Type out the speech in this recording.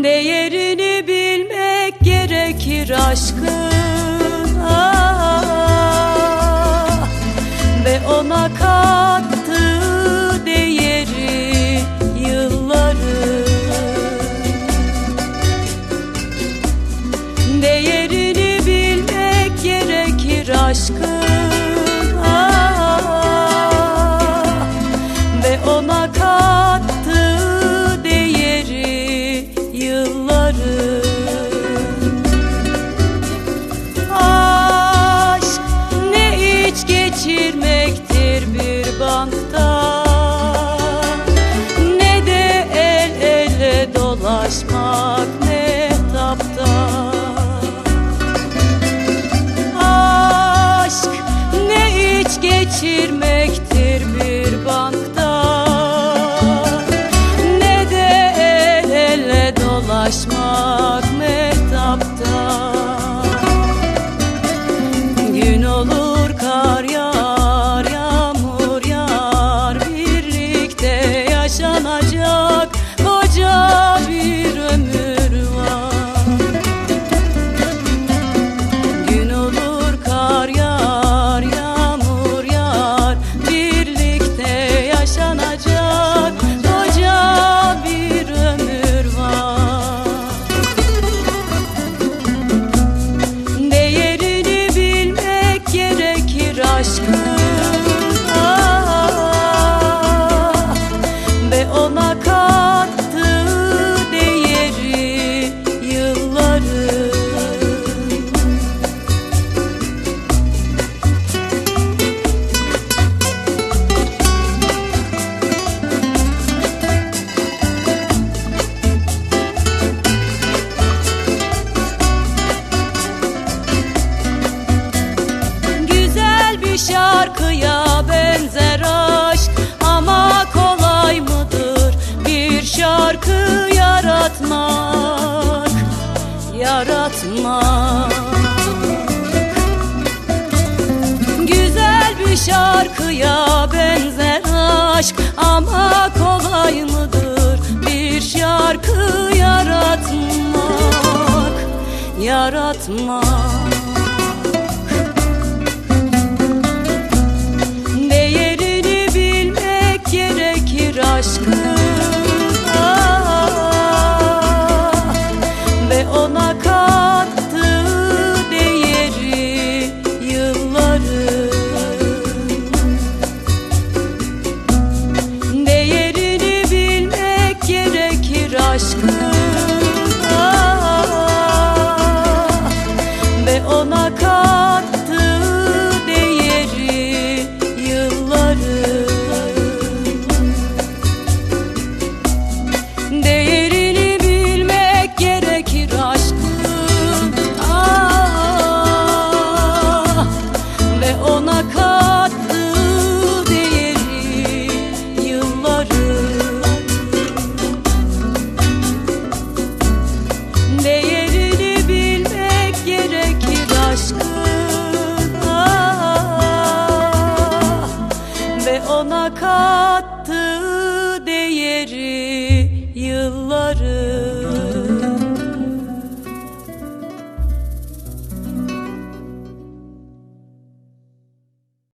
Değerini bilmek gerekir aşkın. Ve ona kattığı değeri yılları Değerini bilmek gerekir aşkın. geçirme yaşanacak. yaratma. Güzel bir şarkıya benzer aşk ama kolay mıdır bir şarkı yaratmak? Yaratmak. Değerini bilmek gerekir aşkına. Ve ona kattığı değeri